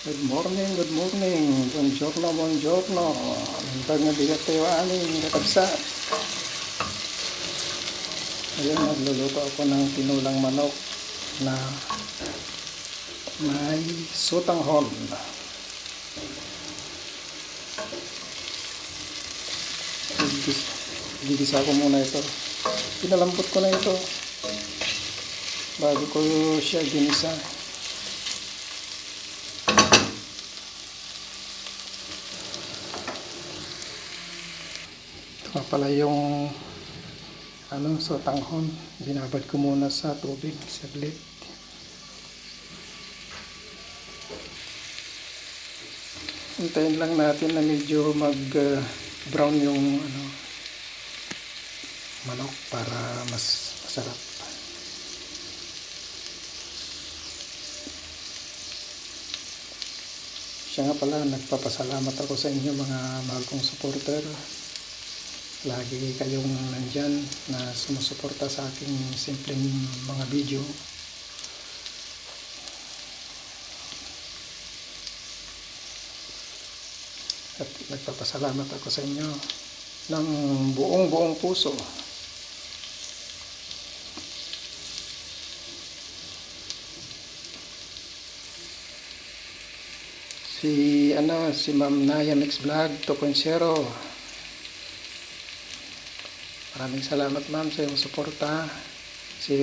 Good morning, good morning. Buongiorno, buongiorno. Hintag nga bigat tayo aning katagsa. Ngayon, magluluto ako ng tinulang manok na may sutanghon. Gigis, gigisa ko muna ito. Pinalambot ko na ito bago ko siya ginisa. Ito nga pala yung ano, sotanghon. Binabad ko muna sa tubig, saglit. Hintayin lang natin na medyo mag uh, brown yung ano manok para mas masarap. Siya nga pala, nagpapasalamat ako sa inyo mga mahal kong supporter. Lagi kayong nandyan na sumusuporta sa aking simpleng mga video. At nagpapasalamat ako sa inyo ng buong buong puso. Si ano si Ma'am Naya Mix Vlog 2.0. Maraming salamat ma'am sa iyong suporta. Si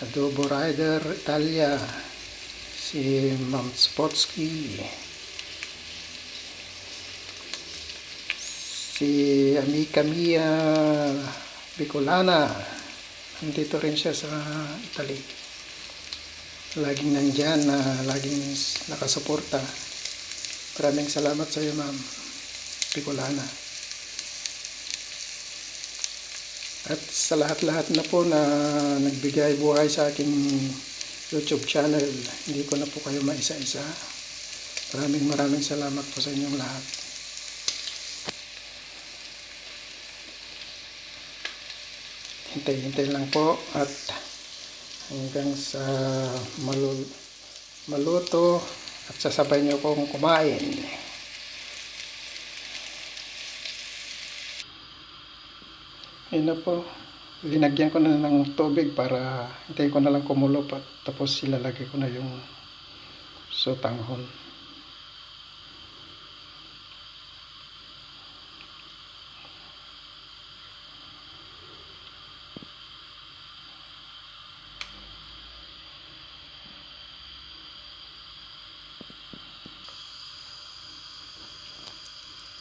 Adobo Rider Italia. Si Ma'am Spotsky. Si Amica Mia Bicolana. Nandito rin siya sa Italy laging nandyan na laging nakasuporta. Maraming salamat sa iyo, ma'am. Picolana. At sa lahat-lahat na po na nagbigay buhay sa aking YouTube channel, hindi ko na po kayo maisa-isa. Maraming maraming salamat po sa inyong lahat. Hintay-hintay lang po at hanggang sa malul maluto at sasabay niyo kong kumain. Yun na po. Linagyan ko na ng tubig para hintayin ko na lang kumulo at tapos ilalagay ko na yung sotanghon.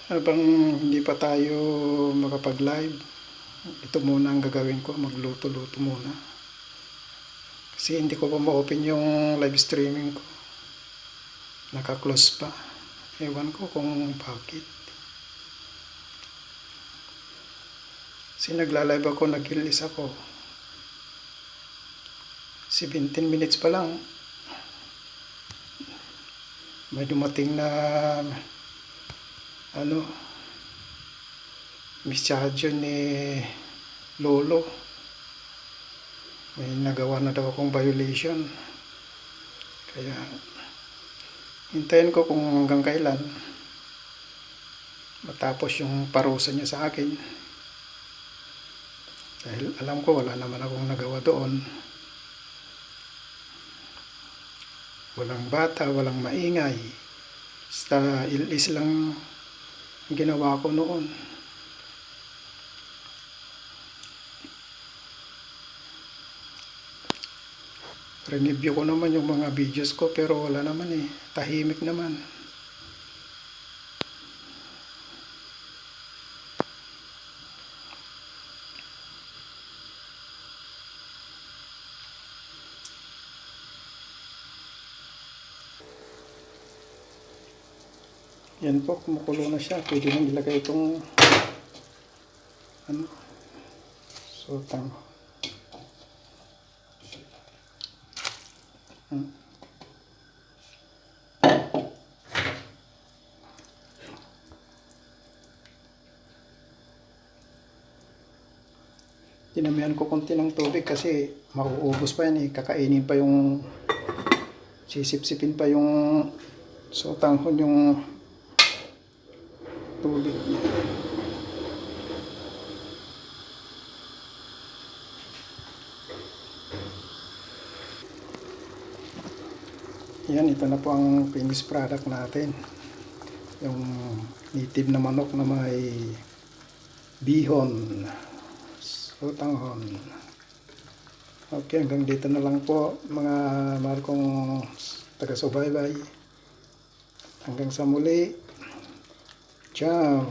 Habang hindi pa tayo makapag-live, ito muna ang gagawin ko, magluto-luto muna. Kasi hindi ko pa ma-open yung live streaming ko. Naka-close pa. Ewan ko kung bakit. Kasi nagla-live ako, nag-release ako. 17 minutes pa lang. May dumating na ano misyadyo ni Lolo. May nagawa na daw akong violation. Kaya hintayin ko kung hanggang kailan matapos yung parusa niya sa akin. Dahil alam ko wala naman akong nagawa doon. Walang bata, walang maingay. Basta ilis lang ang ginawa ko noon. Review ko naman yung mga videos ko pero wala naman eh. Tahimik naman. Yan po, kumukulo na siya. Pwede nang ilagay itong ano, sutang. Hmm. Dinamihan ko konti ng tubig kasi mauubos pa yan eh. Kakainin pa yung sisipsipin pa yung sotanghon yung tubig niya. Yan, ito na po ang finished product natin. Yung native na manok na may bihon, sotanghon. Okay, hanggang dito na lang po mga mahal kong taga-subaybay. Hanggang sa muli. Ciao!